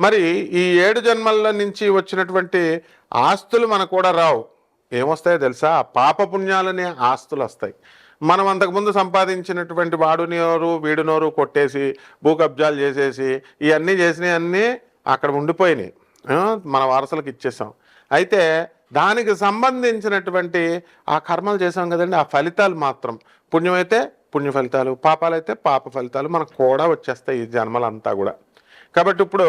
మరి ఈ ఏడు జన్మల నుంచి వచ్చినటువంటి ఆస్తులు మనకు కూడా రావు. ఏమొస్తాయో తెలుసా? పాపపుణ్యాలనే ఆస్తులు వస్తాయి మనం అంతకుముందు సంపాదించినటువంటి వాడు నోరు వీడు నోరు కొట్టేసి భూ కబ్జాలు చేసేసి ఇవన్నీ చేసినవన్నీ అక్కడ ఉండిపోయినాయి. మన వారసులకు ఇచ్చేసాం. అయితే దానికి సంబంధించినటువంటి ఆ కర్మలు చేసాం కదండి. ఆ ఫలితాలు మాత్రం పుణ్యమైతే పుణ్య ఫలితాలు పాపాలైతే పాప ఫలితాలు మనకు కూడా వచ్చేస్తాయి ఈ జన్మలంతా కూడా. కాబట్టి ఇప్పుడు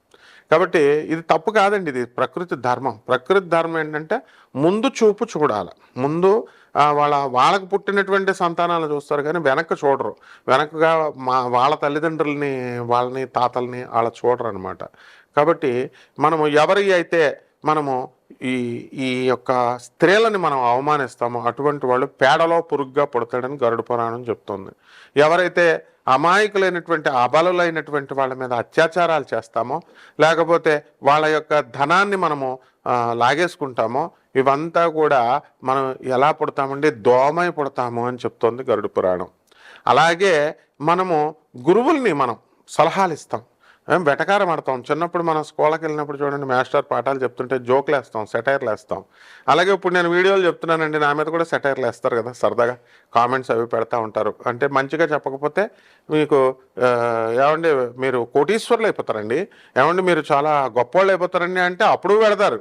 కాబట్టి ఇది తప్పు కాదండి ఇది ప్రకృతి ధర్మం. ప్రకృతి ధర్మం ఏంటంటే ముందు చూపు చూడాలి. ముందు వాళ్ళ వాళ్ళకు పుట్టినటువంటి సంతానాలు చూస్తారు కానీ వెనక్కి చూడరు. వెనకగా మా వాళ్ళ తల్లిదండ్రులని వాళ్ళని తాతల్ని వాళ్ళ చూడరు అనమాట కాబట్టి మనము ఎవరి అయితే మనము ఈ ఈ యొక్క స్త్రీలని మనం అవమానిస్తామో అటువంటి వాళ్ళు పేడలో పురుగ్గా పుడతాడని గరుడ పురాణం చెప్తుంది. ఎవరైతే అమాయకులైనటువంటి అబలులైనటువంటి వాళ్ళ మీద అత్యాచారాలు చేస్తామో లేకపోతే వాళ్ళ యొక్క ధనాన్ని మనము లాగేసుకుంటామో ఇవంతా కూడా మనం ఎలా పుడతామండి? దోమై పుడతాము అని చెప్తోంది గరుడ పురాణం. అలాగే మనము గురువుల్ని మనం సలహాలు ఇస్తాం మేము వెటకారం ఆడతాం. చిన్నప్పుడు మనం స్కూల్కి వెళ్ళినప్పుడు చూడండి మాస్టర్ పాఠాలు చెప్తుంటే జోకులు వేస్తాం సెటైర్లు వేస్తాం. అలాగే ఇప్పుడు నేను వీడియోలు చెప్తున్నానండి నా మీద కూడా సెటైర్లు వేస్తారు కదా సరదాగా కామెంట్స్ అవి పెడతా ఉంటారు. అంటే మంచిగా చెప్పకపోతే మీకు ఏమండి మీరు కోటీశ్వర్లు అయిపోతారండి. ఏమండి మీరు చాలా గొప్పవాళ్ళు అయిపోతారండి అంటే అప్పుడు పెడతారు.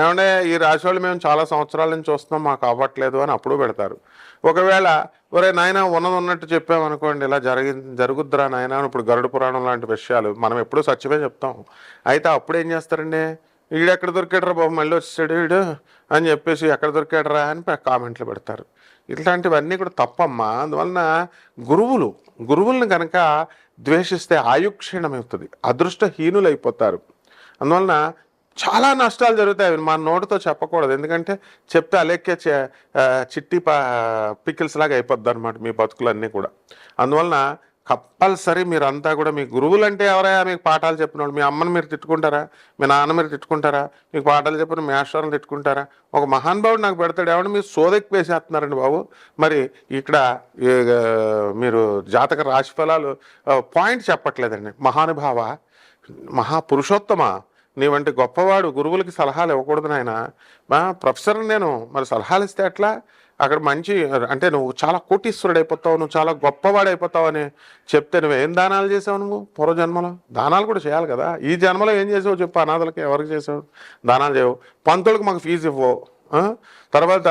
ఏమంటే ఈ రాశి వాళ్ళు మేము చాలా సంవత్సరాల నుంచి వస్తున్నాం మాకు అవ్వట్లేదు అని అప్పుడు పెడతారు. ఒకవేళ ఒరే నాయన ఉన్నది ఉన్నట్టు చెప్పామనుకోండి ఇలా జరిగి జరుగుద్దురా నాయన ఇప్పుడు గరుడ పురాణం లాంటి విషయాలు మనం ఎప్పుడూ సత్యమే చెప్తాం. అయితే అప్పుడు ఏం చేస్తారండి? వీడు ఎక్కడ దొరికాడరా బాబు మళ్ళీ వచ్చాడు వీడు అని చెప్పేసి ఎక్కడ దొరికాడరా అని కామెంట్లు పెడతారు. ఇట్లాంటివన్నీ కూడా తప్పమ్మా. అందువలన గురువులు గురువులను కనుక ద్వేషిస్తే ఆయుక్షీణమవుతుంది అదృష్టహీనులు అయిపోతారు అందువలన చాలా నష్టాలు జరుగుతాయి అవి మన నోటితో చెప్పకూడదు. ఎందుకంటే చెప్తే అలెక్కే చే- చిట్టి పా పికిల్స్ లాగా అయిపోద్ది అనమాట మీ బతుకులన్నీ కూడా. అందువలన కంపల్సరీ మీరంతా కూడా మీ గురువులు అంటే ఎవరైనా మీకు పాఠాలు చెప్పిన మీ అమ్మని మీరు తిట్టుకుంటారా? మీ నాన్న మీరు తిట్టుకుంటారా? మీకు పాఠాలు చెప్పిన మీ ఆశ్వరం తిట్టుకుంటారా? ఒక మహానుభావుడు నాకు పెడతాడు. ఏమన్నా మీరు సోదెక్కి వేసేస్తున్నారండి బాబు? మరి ఇక్కడ మీరు జాతక రాశి ఫలాలు పాయింట్ చెప్పట్లేదండి. మహానుభావ మహాపురుషోత్తమ నీవంటి గొప్పవాడు గురువులకి సలహాలు ఇవ్వకూడదు నాయన. మా ప్రొఫెసర్ నేను మరి సలహాలు ఇస్తే ఎట్లా? అక్కడ మంచి అంటే నువ్వు చాలా కోటీశ్వరుడు అయిపోతావు నువ్వు చాలా గొప్పవాడు అయిపోతావు అని చెప్తే నువ్వేం దానాలు చేసావు నువ్వు పూర్వజన్మలో? దానాలు కూడా చేయాలి కదా. ఈ జన్మలో ఏం చేసావు చెప్పు అనాథలకి ఎవరికి చేసావు? దానాలు చేయవు. పంతులకు మాకు ఫీజు ఇవ్వవు తర్వాత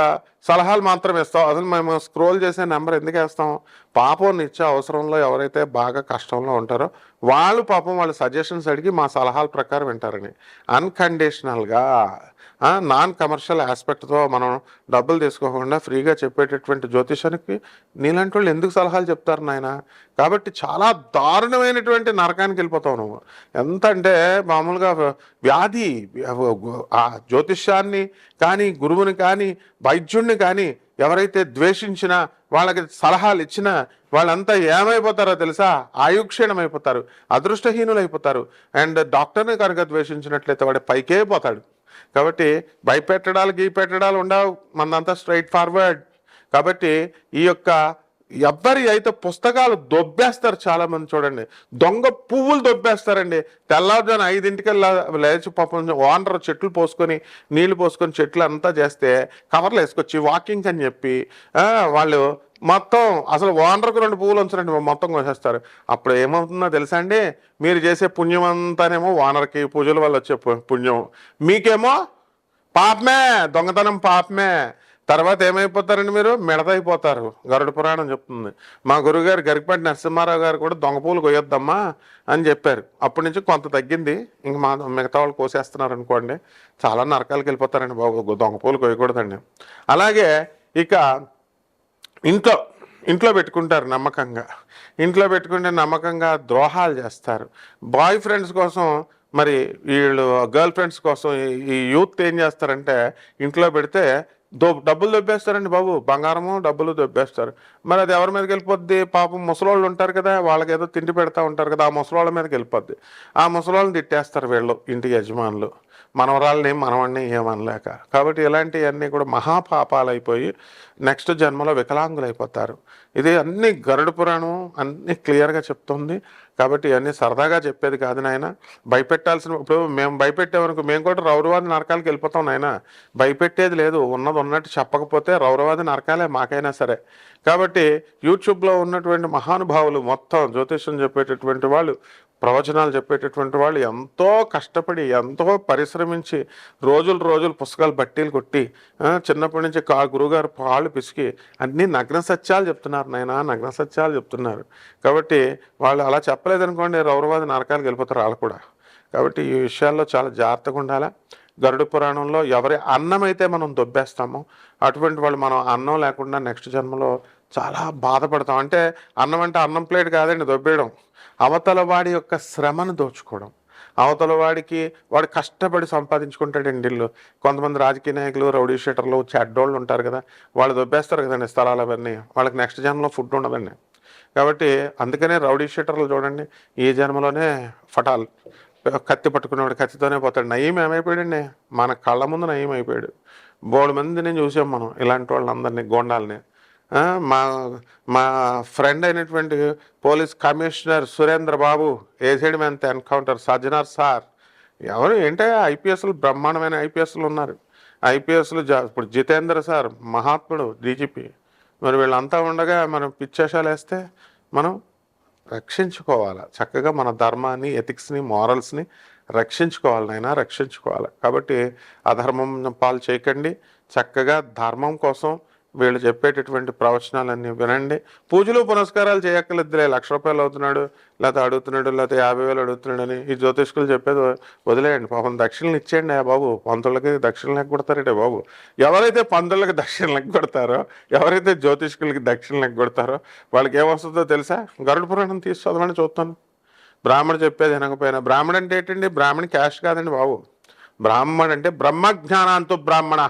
సలహాలు మాత్రం ఇస్తాం అసలు మేము స్క్రోల్ చేసే నెంబర్ ఎందుకు వేస్తాం? పాపం ఇచ్చే అవసరంలో ఎవరైతే బాగా కష్టంలో ఉంటారో వాళ్ళు పాపం వాళ్ళ సజెషన్స్ అడిగి మా సలహాల ప్రకారం వింటారని అన్కండిషనల్గా నాన్ కమర్షియల్ ఆస్పెక్ట్తో మనం డబ్బులు తీసుకోకుండా ఫ్రీగా చెప్పేటటువంటి జ్యోతిషానికి నీలాంటి వాళ్ళు ఎందుకు సలహాలు చెప్తారు నాయన? కాబట్టి చాలా దారుణమైనటువంటి నరకానికి వెళ్ళిపోతావు నువ్వు. ఎంత అంటే మామూలుగా వ్యాధి ఆ జ్యోతిష్యాన్ని కానీ గురువుని కానీ వైద్యుడిని కానీ ఎవరైతే ద్వేషించినా వాళ్ళకి సలహాలు ఇచ్చినా వాళ్ళంతా ఏమైపోతారో తెలుసా? ఆయుక్షీణమైపోతారు అదృష్టహీనులు అయిపోతారు అండ్ డాక్టర్ని కనుక ద్వేషించినట్లయితే వాడు పైకే పోతాడు. కాబట్టి భయపెట్టడాలు గీ పెట్టడాలు ఉండవు. మనంతా స్ట్రైట్ ఫార్వర్డ్ కాబట్టి ఈ యొక్క ఎవ్వరి అయితే పుస్తకాలు దొబ్బేస్తారు చాలామంది చూడండి. దొంగ పువ్వులు దొబ్బేస్తారండి. తెల్లవారుజాను ఐదింటికి లేచి పాపం ఓనర్ చెట్లు పోసుకొని నీళ్ళు పోసుకొని చెట్లు అంతా చేస్తే కవర్లు వేసుకొచ్చి వాకింగ్ అని చెప్పి వాళ్ళు మొత్తం అసలు ఓనర్కు రెండు పువ్వులు ఉంచరండి మొత్తం కోసేస్తారు. అప్పుడు ఏమవుతుందో తెలుసా అండి? మీరు చేసే పుణ్యం అంతానేమో ఓనర్కి పూజల వల్ల వచ్చే పుణ్యం. మీకేమో పాపమే దొంగతనం పాపమే. తర్వాత ఏమైపోతారండి మీరు? మిడతైపోతారు. గరుడ పురాణం చెప్తుంది. మా గురుగారు గరికపాటి నరసింహారావు గారు కూడా దొంగ పూలు కొయ్యొద్దమ్మా అని చెప్పారు. అప్పటి నుంచి కొంత తగ్గింది. ఇంక మా మిగతా వాళ్ళు కోసేస్తున్నారు అనుకోండి. చాలా నరకాలకు వెళ్ళిపోతారండి బాబు. దొంగ పూలు కొయ్యకూడదండి. అలాగే ఇక ఇంట్లో ఇంట్లో పెట్టుకుంటారు నమ్మకంగా. ఇంట్లో పెట్టుకుంటే నమ్మకంగా ద్రోహాలు చేస్తారు. బాయ్ ఫ్రెండ్స్ కోసం మరి వీళ్ళు గర్ల్ ఫ్రెండ్స్ కోసం ఈ- ఈ యూత్ ఏం చేస్తారంటే ఇంట్లో పెడితే దో డబ్బులు దొబ్బేస్తారండి బాబు. బంగారము డబ్బులు దొబ్బేస్తారు. మరి అది ఎవరి మీదకి వెళ్ళిపోద్ది? పాపం ముసలోళ్ళు ఉంటారు కదా వాళ్ళకి ఏదో తిండి పెడతా ఉంటారు కదా ఆ ముసలోళ్ళ మీదకి వెళ్ళిపోద్ది. ఆ ముసలోళ్ళని తిట్టేస్తారు వీళ్ళు ఇంటి యజమానులు. మనవరాళ్ళని మనవాడిని ఏమనలేక. కాబట్టి ఇలాంటివన్నీ కూడా మహాపాపాలు అయిపోయి నెక్స్ట్ జన్మలో వికలాంగులు అయిపోతారు ఇది అన్ని గరుడ పురాణం అన్ని క్లియర్గా చెప్తుంది. కాబట్టి ఇవన్నీ సరదాగా చెప్పేది కాదు నాయన. భయపెట్టాల్సిన ఇప్పుడు మేము భయపెట్టేవనుకో మేము కూడా రౌరవాది నరకాలకు వెళ్ళిపోతాం నాయన. భయపెట్టేది లేదు ఉన్నది ఉన్నట్టు చెప్పకపోతే రౌరవాది నరకాలే మాకైనా సరే. కాబట్టి యూట్యూబ్లో ఉన్నటువంటి మహానుభావులు మొత్తం జ్యోతిష్యం చెప్పేటటువంటి వాళ్ళు ప్రవచనాలు చెప్పేటటువంటి వాళ్ళు ఎంతో కష్టపడి ఎంతో పరిశ్రమించి రోజులు రోజులు పుస్తకాలు బట్టీలు కొట్టి చిన్నప్పటి నుంచి కా గురుగారు పాలు పిసికి అన్ని నగ్న సత్యాలు చెప్తున్నారు నాయన నగ్న సత్యాలు చెప్తున్నారు. కాబట్టి వాళ్ళు అలా చెప్పలేదనుకోండి రౌరవాది నరకాలకు వెళ్ళిపోతారు వాళ్ళు కూడా. కాబట్టి ఈ విషయాల్లో చాలా జాగ్రత్తగా ఉండాలా. గరుడ పురాణంలో ఎవరి అన్నం అయితే మనం దొబ్బేస్తామో అటువంటి వాళ్ళు మనం అన్నం లేకుండా నెక్స్ట్ జన్మలో చాలా బాధపడతాం. అంటే అన్నం అంటే అన్నం ప్లేట్ కాదండి దొబ్బేయడం. అవతల వాడి యొక్క శ్రమను దోచుకోవడం. అవతల వాడికి వాడు కష్టపడి సంపాదించుకుంటాడండి ఇల్లు. కొంతమంది రాజకీయ నాయకులు రౌడీ షీటర్లు చెడ్డోళ్ళు ఉంటారు కదా వాళ్ళు దొబ్బేస్తారు కదండి స్థలాలు అవన్నీ. వాళ్ళకి నెక్స్ట్ జన్మలో ఫుడ్ ఉండదండి. కాబట్టి అందుకనే రౌడీ షీటర్లు చూడండి ఈ జన్మలోనే ఫటాల్. కత్తి పట్టుకునేవాడు కత్తితోనే పోతాడు. నయం ఏమైపోయాడండి? మన కళ్ళ ముందు నయం అయిపోయాడు. బోడు నేను చూసాం మనం ఇలాంటి వాళ్ళందరినీ గోండాలని. మా మా ఫ్రెండ్ అయినటువంటి పోలీస్ కమిషనర్ సురేంద్ర బాబు ఏసైడ్ మెంత ఎన్కౌంటర్ సజ్జనార్ సార్. ఎవరు? ఏంటంటే ఐపీఎస్లు బ్రహ్మాండమైన ఐపీఎస్లు ఉన్నారు. ఐపీఎస్లు జా ఇప్పుడు జితేంద్ర సార్ మహాత్ముడు డీజీపీ. మరి వీళ్ళంతా ఉండగా మనం పిచ్చేషాలు వేస్తే మనం రక్షించుకోవాలి? చక్కగా మన ధర్మాన్ని ఎథిక్స్ని మారల్స్ని రక్షించుకోవాలి నైనా రక్షించుకోవాలి. కాబట్టి అధర్మం పాలు చేయకండి. చక్కగా ధర్మం కోసం వీళ్ళు చెప్పేటటువంటి ప్రవచనాలన్నీ వినండి. పూజలు పునస్కారాలు చేయక్కర్లేదులే. లక్ష రూపాయలు అవుతున్నాడు లేకపోతే అడుగుతున్నాడు లేకపోతే యాభై వేలు అడుగుతున్నాడని అని ఈ జ్యోతిష్కులు చెప్పేది వదిలేయండి. పాపం దక్షిణలు ఇచ్చేయండి ఆ బాబు. పంతులకి దక్షిణ లెక్క కొడతారంటే బాబు. ఎవరైతే పంతులకి దక్షిణ లెక్క కొడతారో ఎవరైతే జ్యోతిష్కులకి దక్షిణ లెక్క కొడతారో వాళ్ళకి ఏమొస్తుందో తెలుసా? గరుడ పురాణం తీసి చదవమని చూస్తాను. బ్రాహ్మణుడు చెప్పేది వినకపోయినా. బ్రాహ్మడు అంటే ఏంటండి? బ్రాహ్మణి క్యాష్ కాదండి బాబు. బ్రాహ్మణ్ అంటే బ్రహ్మజ్ఞానాంతో బ్రాహ్మణ.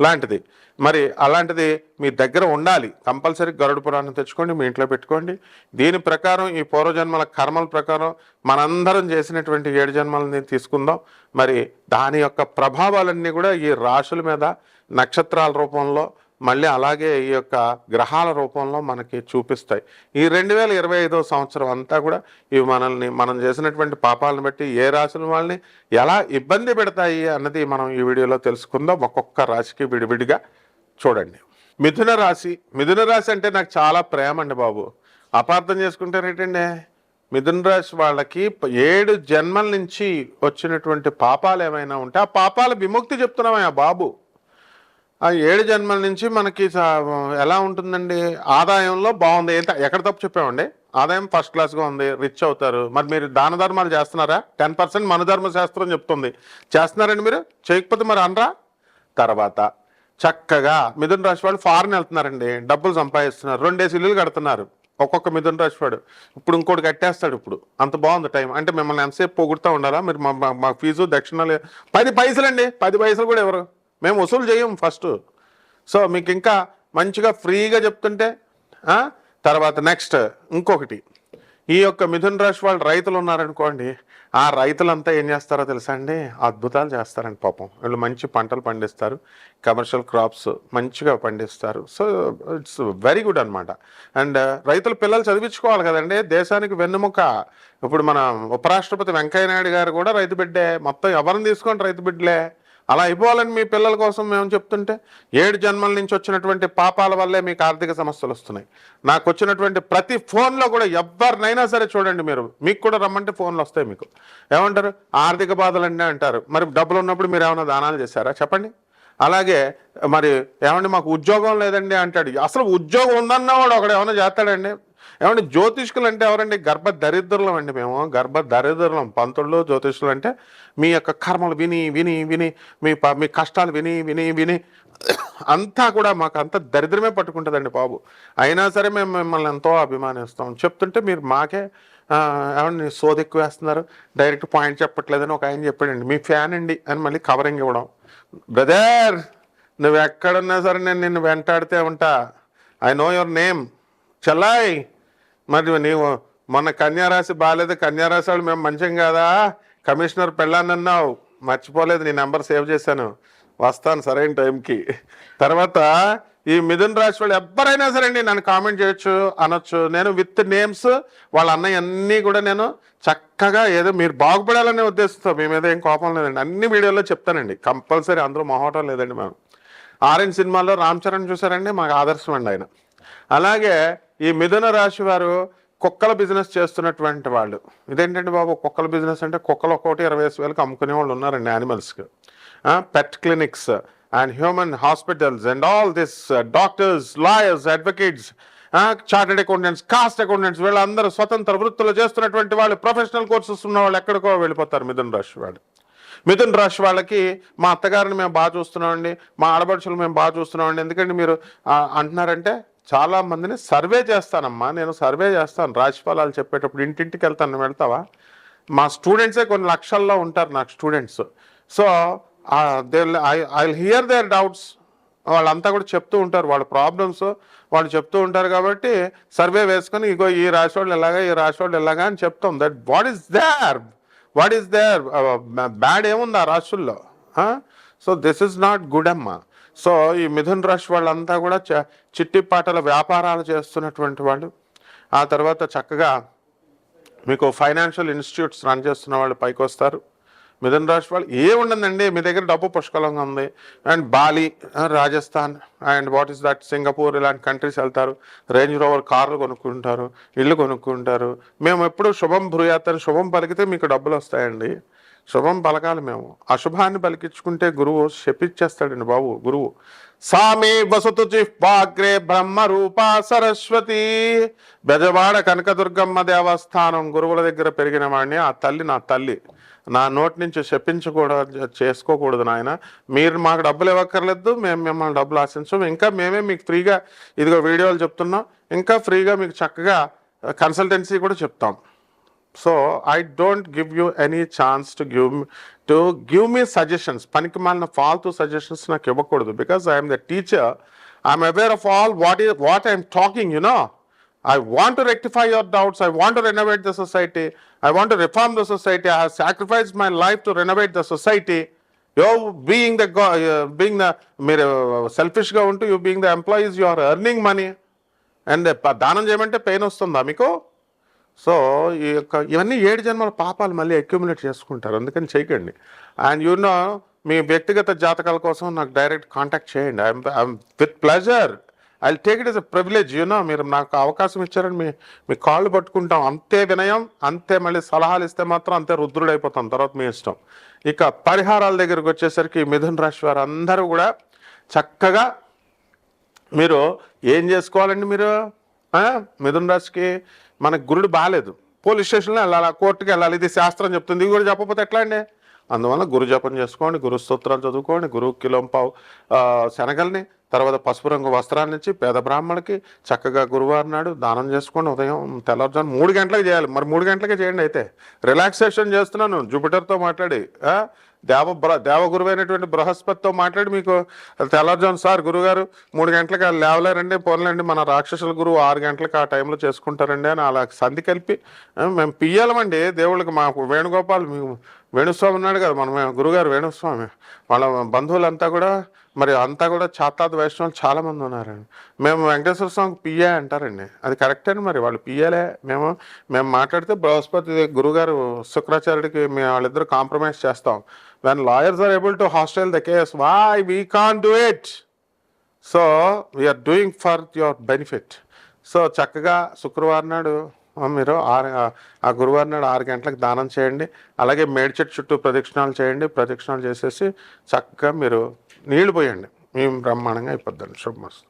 లాంటిది. మరి అలాంటిది మీ దగ్గర ఉండాలి. కంపల్సరీ గరుడ పురాణం తెచ్చుకోండి మీ ఇంట్లో పెట్టుకోండి. దీని ప్రకారం ఈ పూర్వజన్మల కర్మల ప్రకారం మనందరం చేసినటువంటి ఏడు జన్మలని తీసుకుందాం. మరి దాని యొక్క ప్రభావాలన్నీ కూడా ఈ రాశుల మీద నక్షత్రాల రూపంలో మళ్ళీ అలాగే ఈ యొక్క గ్రహాల రూపంలో మనకి చూపిస్తాయి. ఈ రెండు వేల ఇరవై ఐదో సంవత్సరం అంతా కూడా ఇవి మనల్ని మనం చేసినటువంటి పాపాలను బట్టి ఏ రాశుల వాళ్ళని ఎలా ఇబ్బంది పెడతాయి అన్నది మనం ఈ వీడియోలో తెలుసుకుందాం. ఒక్కొక్క రాశికి విడివిడిగా చూడండి. మిథున రాశి మిథున రాశి అంటే నాకు చాలా ప్రేమ అండి బాబు. అపార్థం చేసుకుంటారేంటండి మిథున రాశి వాళ్ళకి ఏడు జన్మల నుంచి వచ్చినటువంటి పాపాలు ఏమైనా ఉంటే ఆ పాపాల విముక్తి చెప్తున్నామయ్యా బాబు. ఆ ఏడు జన్మల నుంచి మనకి ఎలా ఉంటుందండి? ఆదాయంలో బాగుంది. ఏంట ఎక్కడ తప్పు చెప్పామండి? ఆదాయం ఫస్ట్ క్లాస్గా ఉంది. రిచ్ అవుతారు. మరి మీరు దాన ధర్మాలు చేస్తున్నారా? టెన్ పర్సెంట్ మనధర్మ శాస్త్రం చెప్తుంది. చేస్తున్నారండి మీరు? చేయకపోతే మరి అనరా? తర్వాత చక్కగా మిథున రాశి వాళ్ళు ఫారెన్ వెళ్తున్నారండి. డబ్బులు సంపాదిస్తున్నారు. రెండేసి ఇల్లులు కడుతున్నారు. ఒక్కొక్క మిథున రాశి వాడు. ఇప్పుడు ఇంకోటి కట్టేస్తాడు ఇప్పుడు. అంత బాగుంది టైం అంటే మిమ్మల్ని ఎంతసేపు పొగుడుతూ ఉండాలా? మీరు మా మా- మా ఫీజు దక్షిణాలు పది పైసలండి. పది పైసలు కూడా ఎవరు? మేము వసూలు చేయం ఫస్ట్. సో మీకు ఇంకా మంచిగా ఫ్రీగా చెప్తుంటే తర్వాత నెక్స్ట్ ఇంకొకటి. ఈ యొక్క మిథున్ రాశి వాళ్ళు రైతులు ఉన్నారనుకోండి ఆ రైతులంతా ఏం చేస్తారో తెలుసా అండి? అద్భుతాలు చేస్తారండి పాపం. వీళ్ళు మంచి పంటలు పండిస్తారు కమర్షియల్ క్రాప్స్ మంచిగా పండిస్తారు. సో ఇట్స్ వెరీ గుడ్ అనమాట అండ్ రైతుల పిల్లలు చదివించుకోవాలి కదండి దేశానికి వెన్నుముక. ఇప్పుడు మన ఉపరాష్ట్రపతి వెంకయ్య నాయుడు గారు కూడా రైతు బిడ్డే మొత్తం ఎవరిని తీసుకోండి రైతు బిడ్డలే? అలా అయిపోవాలని మీ పిల్లల కోసం మేము చెప్తుంటే ఏడు జన్మల నుంచి వచ్చినటువంటి పాపాల వల్లే మీకు ఆర్థిక సమస్యలు వస్తున్నాయి. నాకు వచ్చినటువంటి ప్రతి ఫోన్లో కూడా ఎవరినైనా సరే చూడండి మీరు. మీకు కూడా రమ్మంటే ఫోన్లు వస్తాయి మీకు. ఏమంటారు? ఆర్థిక బాధలండి అంటారు. మరి డబ్బులు ఉన్నప్పుడు మీరు ఏమైనా దానాలు చేశారా? చెప్పండి. అలాగే మరి ఏమండి మాకు ఉద్యోగం లేదండి అంటాడు. అసలు ఉద్యోగం ఉందన్నవాడు ఒకడు ఏమైనా చేస్తాడండి? ఏమంటే జ్యోతిష్కులు అంటే ఎవరండి? గర్భ దరిద్రులం అండి మేము. గర్భ దరిద్రులం. పంతుళ్ళు జ్యోతిష్కులు అంటే మీ యొక్క కర్మలు విని విని విని మీ ప- మీ కష్టాలు విని విని విని అంతా కూడా మాకు అంత దరిద్రమే పట్టుకుంటుందండి బాబు. అయినా సరే మేము మిమ్మల్ని ఎంతో అభిమానిస్తాం. చెప్తుంటే మీరు మాకే ఆ, ఏమండి సోది ఎక్కువ వేస్తున్నారు డైరెక్ట్ పాయింట్ చెప్పట్లేదని ఒక ఆయన చెప్పాడండి మీ ఫ్యాన్ అండి అని మళ్ళీ కవరింగ్ ఇవ్వడం. బ్రదర్ నువ్వు ఎక్కడున్నా సరే నేను నిన్ను వెంటాడితే ఉంటా. I know your name. చల్లాయ్ మరి నీవు మొన్న కన్యారాశి బాగాలేదు కన్యారాశి వాళ్ళు మేము మంచిం కాదా? కమిషనర్ పెళ్ళానన్నావు. మర్చిపోలేదు నీ నెంబర్ సేవ్ చేశాను. వస్తాను సరైన టైంకి. తర్వాత ఈ మిథున్ రాశి వాళ్ళు ఎవరైనా సరే అండి నన్ను కామెంట్ చేయొచ్చు అనొచ్చు. నేను విత్ నేమ్స్ వాళ్ళ అన్నయ్య అన్నీ కూడా నేను చక్కగా ఏదో మీరు బాగుపడాలనే ఉద్దేశంతో మీ మీద ఏం కోపం లేదండి. అన్ని వీడియోలో చెప్తానండి. కంపల్సరీ అందరూ మొహటం లేదండి మేము. ఆరెంజ్ సినిమాలో రామ్ చరణ్ చూసారండి? మాకు ఆదర్శం అండి ఆయన. అలాగే ఈ మిథున రాశి వారు కుక్కల బిజినెస్ చేస్తున్నటువంటి వాళ్ళు. ఇదేంటంటే బాబు? కుక్కల బిజినెస్ అంటే కుక్కలు ఒక్కొక్కటి ఇరవై వేల వేలకు అమ్ముకునే వాళ్ళు ఉన్నారండి యానిమల్స్కి pet clinics and human hospitals and all this doctors lawyers advocates chartered accountants cost accountants వీళ్ళందరూ స్వతంత్ర వృత్తులు చేస్తున్నటువంటి వాళ్ళు ప్రొఫెషనల్ కోర్సెస్ ఉన్న వాళ్ళు ఎక్కడికో వెళ్ళిపోతారు మిథున రాశి వాళ్ళు. మిథున్ రాశి వాళ్ళకి మా అత్తగారిని మేము బాగా చూస్తున్నామండి మా ఆడపడుచులు మేము బాగా చూస్తున్నామండి. ఎందుకంటే మీరు అంటున్నారంటే చాలా మందిని సర్వే చేస్తానమ్మా నేను సర్వే చేస్తాను. రాజ్యపాలాలు చెప్పేటప్పుడు ఇంటింటికి వెళ్తాను. వెళ్తావా? మా స్టూడెంట్సే కొన్ని లక్షల్లో ఉంటారు నాకు students. So they I I hear their doubts. వాళ్ళంతా కూడా చెప్తూ ఉంటారు. వాళ్ళ ప్రాబ్లమ్స్ వాళ్ళు చెప్తూ ఉంటారు కాబట్టి సర్వే వేసుకొని ఇగో ఈ రాశి వాళ్ళు ఎలాగా ఈ రాశి వాళ్ళు ఎలాగా అని చెప్తాం. That what is there what is there bad ఏముంది ఆ రాశుల్లో? So this is not good అమ్మ. సో ఈ మిథున్ రాశి వాళ్ళంతా కూడా చిట్టి పాటల వ్యాపారాలు చేస్తున్నటువంటి వాళ్ళు. ఆ తర్వాత చక్కగా మీకు ఫైనాన్షియల్ ఇన్స్టిట్యూట్స్ రన్ చేస్తున్న వాళ్ళు పైకి వస్తారు మిథున్ రాశి వాళ్ళు ఏముండదండి మీ దగ్గర డబ్బు పుష్కలంగా ఉంది. And Bali Rajasthan and what is that Singapore ఇలాంటి కంట్రీస్ వెళ్తారు. రేంజ్ రోవర్ కార్లు కొనుక్కుంటారు ఇల్లు కొనుక్కుంటారు. మేము ఎప్పుడు శుభం భ్రూయాత్ శుభం పలికితే మీకు డబ్బులు వస్తాయండి. శుభం పలకాలి మేము. అశుభాన్ని పలికించుకుంటే గురువు శపించేస్తాడండి బాబు గురువు. సామే వసతు జిహ్వాగ్రే బ్రహ్మ రూపా సరస్వతి. బెజవాడ కనకదుర్గమ్మ దేవస్థానం గురువుల దగ్గర పెరిగిన వాడిని ఆ తల్లి నా తల్లి. నా నోటి నుంచి శపించకూడదు చేసుకోకూడదు నాయన. మీరు మాకు డబ్బులు ఇవ్వక్కర్లేదు మేము మిమ్మల్ని డబ్బులు ఆశించం. ఇంకా మేమే మీకు ఫ్రీగా ఇదిగో వీడియోలు చెప్తున్నాం. ఇంకా ఫ్రీగా మీకు చక్కగా కన్సల్టెన్సీ కూడా చెప్తాం. So I don't give you any chance to give to give me suggestions పనికి మాలిన ఫాల్తూ సజెషన్స్ నాకు ఇవ్వకూడదు because I'm the teacher I'm aware of all what ఈ what I'm talking you know I want to rectify your doubts I want to renovate the society I want to reform the society I have sacrifice my life to renovate the society you being the being the మీరు సెల్ఫిష్గా ఉంటూ you being the employees you are earning money and దానం చేయమంటే pain వస్తుందా మీకు so ఈ యొక్క ఇవన్నీ ఏడు జన్మల పాపాలు మళ్ళీ అక్యుములేట్ చేసుకుంటారు. అందుకని చేయకండి. అండ్ యు నో మీ వ్యక్తిగత జాతకాల కోసం నాకు డైరెక్ట్ కాంటాక్ట్ చేయండి. I'm with pleasure I take it is a privilege you know మీరు నాకు అవకాశం ఇచ్చారని మీ మీ కాళ్ళు పట్టుకుంటాం. అంతే వినయం అంతే మళ్ళీ సలహాలు ఇస్తే మాత్రం అంతే రుద్రుడైపోతాం. తర్వాత మీ ఇష్టం. ఇక పరిహారాల దగ్గరకు వచ్చేసరికి మిథున్ రాశి వారు అందరూ కూడా చక్కగా మీరు ఏం చేసుకోవాలండి మీరు? మిథున్ రాశికి మనకు గురుడు బాగాలేదు పోలీస్ స్టేషన్లో వెళ్ళాలి? కోర్టుకి వెళ్ళాలి? ఇది శాస్త్రం చెప్తుంది. ఇది కూడా చెప్పకపోతే ఎట్లా అండి? అందువల్ల గురు జపం చేసుకోండి గురు స్తోత్రాలు చదువుకోండి గురువు కిలోంపావు శనగల్ని తర్వాత పసుపు రంగు వస్త్రాలు ఇచ్చి పేద బ్రాహ్మణులకి చక్కగా గురువారం నాడు దానం చేసుకోండి ఉదయం తెల్లవారుజాము మూడు గంటలకు చేయాలి. మరి మూడు గంటలకే చేయండి అయితే. రిలాక్సేషన్ చేస్తున్నాను. జూపిటర్తో మాట్లాడి దేవ బ్ర దేవగురువైనటువంటి బృహస్పతితో మాట్లాడి మీకు తెల్లవారుజాము సార్ గురుగారు మూడు గంటలకు లేవలేరండి పోన్లేండి మన రాక్షసుల గురువు ఆరు గంటలకు ఆ టైంలో చేసుకుంటారండి అని అలా సంధి కలిపి మేము పియ్యాలమండి. దేవుళ్ళకి మాకు వేణుగోపాల్ మీకు వేణుస్వామి ఉన్నాడు కదా మనం గురుగారు వేణుస్వామి వాళ్ళ బంధువులంతా కూడా మరి అంతా కూడా చాతాద్ వైష్ణవులు చాలామంది ఉన్నారండి. మేము వెంకటేశ్వర స్వామికి పియ్యా అంటారండి. అది కరెక్టే మరి? వాళ్ళు పియ్యాలే మేము మేము మాట్లాడితే బృహస్పతి గురుగారు శుక్రాచార్యుడికి మేము వాళ్ళిద్దరు కాంప్రమైజ్ చేస్తాం. When lawyers are able to hostel the case why we can do it so we are doing for your benefit so చక్కగా శుక్రవారం నాడు మీరు ఆరు ఆ గురువారం నాడు ఆరు గంటలకు దానం చేయండి. అలాగే మేడిచెట్టు చుట్టూ ప్రదక్షిణాలు చేయండి. ప్రదక్షిణాలు చేసేసి చక్కగా మీరు నీళ్ళు పోయండి. మేము బ్రహ్మాండంగా అయిపోద్దండి. శుభమస్తు.